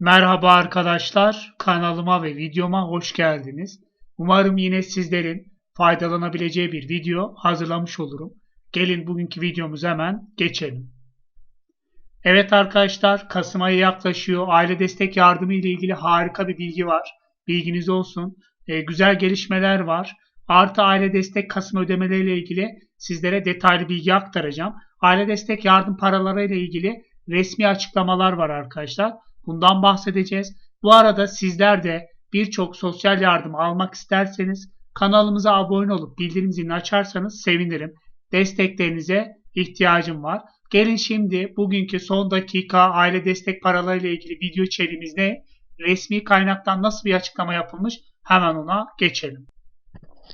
Merhaba arkadaşlar, kanalıma ve videoma hoş geldiniz. Umarım yine sizlerin faydalanabileceği bir video hazırlamış olurum. Gelin bugünkü videomuza hemen geçelim. Evet arkadaşlar, Kasım ayı yaklaşıyor. Aile destek yardımı ile ilgili harika bir bilgi var. Bilginiz olsun. Ee, güzel gelişmeler var. Artı aile destek Kasım ödemeleri ile ilgili sizlere detaylı bilgi aktaracağım. Aile destek yardım paraları ile ilgili resmi açıklamalar var arkadaşlar. Bundan bahsedeceğiz. Bu arada sizler de birçok sosyal yardım almak isterseniz kanalımıza abone olup bildirim zilini açarsanız sevinirim. Desteklerinize ihtiyacım var. Gelin şimdi bugünkü son dakika aile destek paraları ile ilgili video içeriğimiz ne? Resmi kaynaktan nasıl bir açıklama yapılmış? Hemen ona geçelim.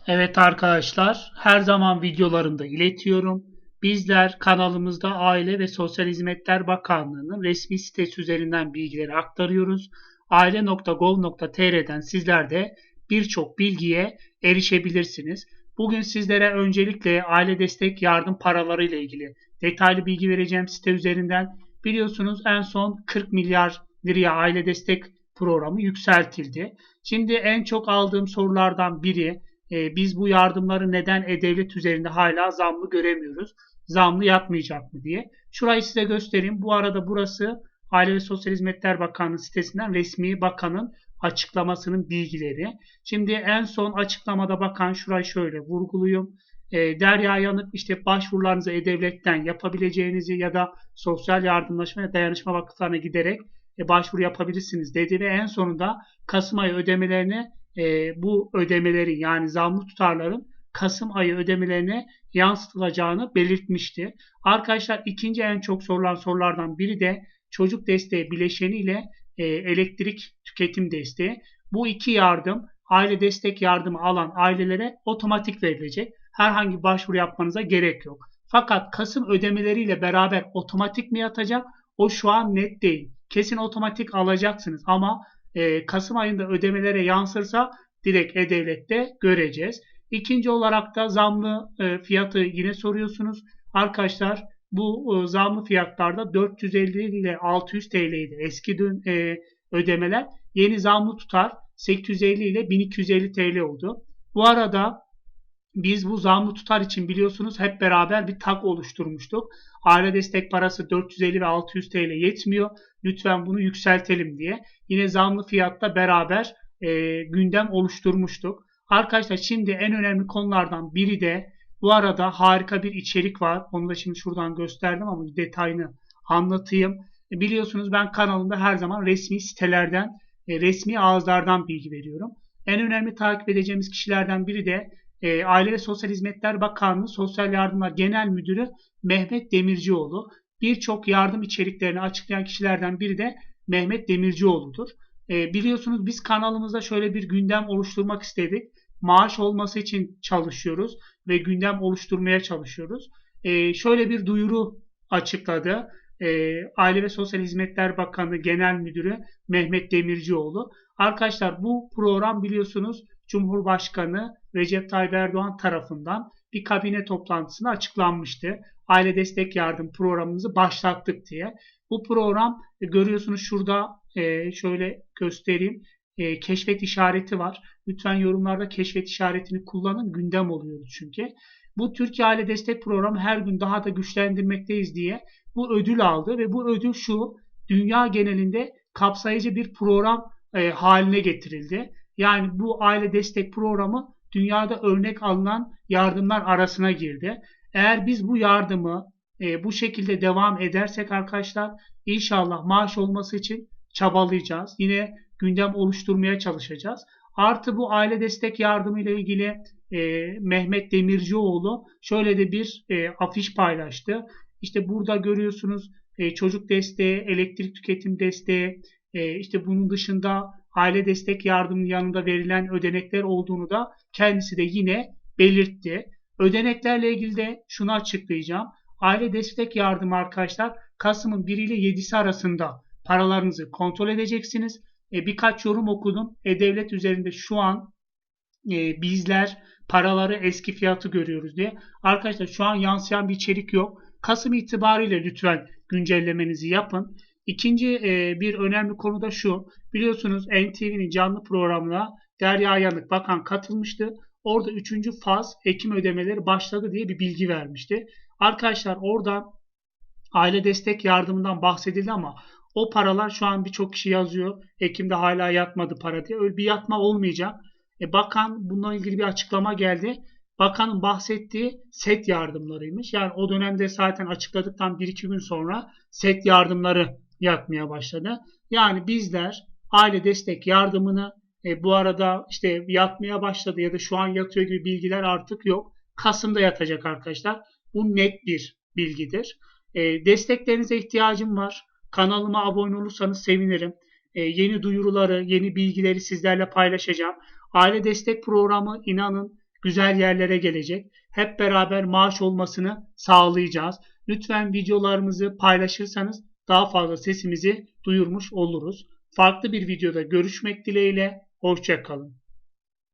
Evet arkadaşlar, her zaman videolarımda iletiyorum. Bizler kanalımızda Aile ve Sosyal Hizmetler Bakanlığı'nın resmi sitesi üzerinden bilgileri aktarıyoruz. aile.gov.tr'den sizler de birçok bilgiye erişebilirsiniz. Bugün sizlere öncelikle aile destek yardım paraları ile ilgili detaylı bilgi vereceğim site üzerinden. Biliyorsunuz en son 40 milyar liraya aile destek programı yükseltildi. Şimdi en çok aldığım sorulardan biri e, biz bu yardımları neden e-devlet üzerinde hala zamlı göremiyoruz? Zamlı yatmayacak mı diye. Şurayı size göstereyim. Bu arada burası Aile ve Sosyal Hizmetler Bakanlığı sitesinden resmi bakanın açıklamasının bilgileri. Şimdi en son açıklamada bakan şurayı şöyle vurguluyum. E, Derya Yanık işte başvurularınızı E-Devlet'ten yapabileceğinizi ya da sosyal yardımlaşma ve dayanışma vakıflarına giderek e, başvuru yapabilirsiniz dedi ve en sonunda Kasım ayı ödemelerini e, bu ödemelerin yani zamlı tutarların Kasım ayı ödemelerine yansıtılacağını belirtmişti. Arkadaşlar ikinci en çok sorulan sorulardan biri de çocuk desteği bileşeni ile e, elektrik tüketim desteği. Bu iki yardım aile destek yardımı alan ailelere otomatik verilecek. Herhangi başvuru yapmanıza gerek yok. Fakat Kasım ödemeleriyle beraber otomatik mi yatacak? O şu an net değil. Kesin otomatik alacaksınız ama e, Kasım ayında ödemelere yansırsa direkt E-Devlet'te göreceğiz. İkinci olarak da zamlı e, fiyatı yine soruyorsunuz. Arkadaşlar bu e, zamlı fiyatlarda 450 ile 600 TL'ydi eski dün e, ödemeler. Yeni zamlı tutar 850 ile 1250 TL oldu. Bu arada biz bu zamlı tutar için biliyorsunuz hep beraber bir tak oluşturmuştuk. Aile destek parası 450 ve 600 TL yetmiyor. Lütfen bunu yükseltelim diye. Yine zamlı fiyatta beraber e, gündem oluşturmuştuk. Arkadaşlar şimdi en önemli konulardan biri de bu arada harika bir içerik var. Onu da şimdi şuradan gösterdim ama detayını anlatayım. E, biliyorsunuz ben kanalımda her zaman resmi sitelerden, e, resmi ağızlardan bilgi veriyorum. En önemli takip edeceğimiz kişilerden biri de e, Aile ve Sosyal Hizmetler Bakanlığı Sosyal Yardımlar Genel Müdürü Mehmet Demircioğlu. Birçok yardım içeriklerini açıklayan kişilerden biri de Mehmet Demircioğlu'dur. E, biliyorsunuz biz kanalımızda şöyle bir gündem oluşturmak istedik. Maaş olması için çalışıyoruz ve gündem oluşturmaya çalışıyoruz. E, şöyle bir duyuru açıkladı. E, Aile ve Sosyal Hizmetler Bakanı Genel Müdürü Mehmet Demircioğlu. Arkadaşlar bu program biliyorsunuz Cumhurbaşkanı Recep Tayyip Erdoğan tarafından bir kabine toplantısında açıklanmıştı. Aile destek yardım programımızı başlattık diye. Bu program e, görüyorsunuz şurada e, şöyle göstereyim. E, keşfet işareti var. Lütfen yorumlarda keşfet işaretini kullanın. Gündem oluyoruz çünkü. Bu Türkiye Aile Destek Programı her gün daha da güçlendirmekteyiz diye bu ödül aldı ve bu ödül şu dünya genelinde kapsayıcı bir program e, haline getirildi. Yani bu aile destek programı dünyada örnek alınan yardımlar arasına girdi. Eğer biz bu yardımı e, bu şekilde devam edersek arkadaşlar inşallah maaş olması için çabalayacağız. Yine gündem oluşturmaya çalışacağız. Artı bu aile destek yardımı ile ilgili e, Mehmet Demircioğlu şöyle de bir e, afiş paylaştı. İşte burada görüyorsunuz e, çocuk desteği, elektrik tüketim desteği, e, işte bunun dışında aile destek yardımının yanında verilen ödenekler olduğunu da kendisi de yine belirtti. Ödeneklerle ilgili de şunu açıklayacağım. Aile destek yardımı arkadaşlar Kasım'ın 1 ile 7'si arasında paralarınızı kontrol edeceksiniz. E, birkaç yorum okudum. E-Devlet üzerinde şu an e, bizler paraları eski fiyatı görüyoruz diye. Arkadaşlar şu an yansıyan bir içerik yok. Kasım itibariyle lütfen güncellemenizi yapın. İkinci e, bir önemli konu da şu. Biliyorsunuz NTV'nin canlı programına Derya Yanık Bakan katılmıştı. Orada üçüncü faz Ekim ödemeleri başladı diye bir bilgi vermişti. Arkadaşlar oradan aile destek yardımından bahsedildi ama o paralar şu an birçok kişi yazıyor. Ekim'de hala yatmadı para diye. Öyle bir yatma olmayacak. E, bakan bununla ilgili bir açıklama geldi. Bakanın bahsettiği set yardımlarıymış. Yani o dönemde zaten açıkladıktan 1-2 gün sonra set yardımları yatmaya başladı. Yani bizler aile destek yardımını e, bu arada işte yatmaya başladı ya da şu an yatıyor gibi bilgiler artık yok. Kasım'da yatacak arkadaşlar. Bu net bir bilgidir. E, desteklerinize ihtiyacım var. Kanalıma abone olursanız sevinirim. E, yeni duyuruları, yeni bilgileri sizlerle paylaşacağım. Aile destek programı inanın güzel yerlere gelecek. Hep beraber maaş olmasını sağlayacağız. Lütfen videolarımızı paylaşırsanız daha fazla sesimizi duyurmuş oluruz. Farklı bir videoda görüşmek dileğiyle. Hoşçakalın.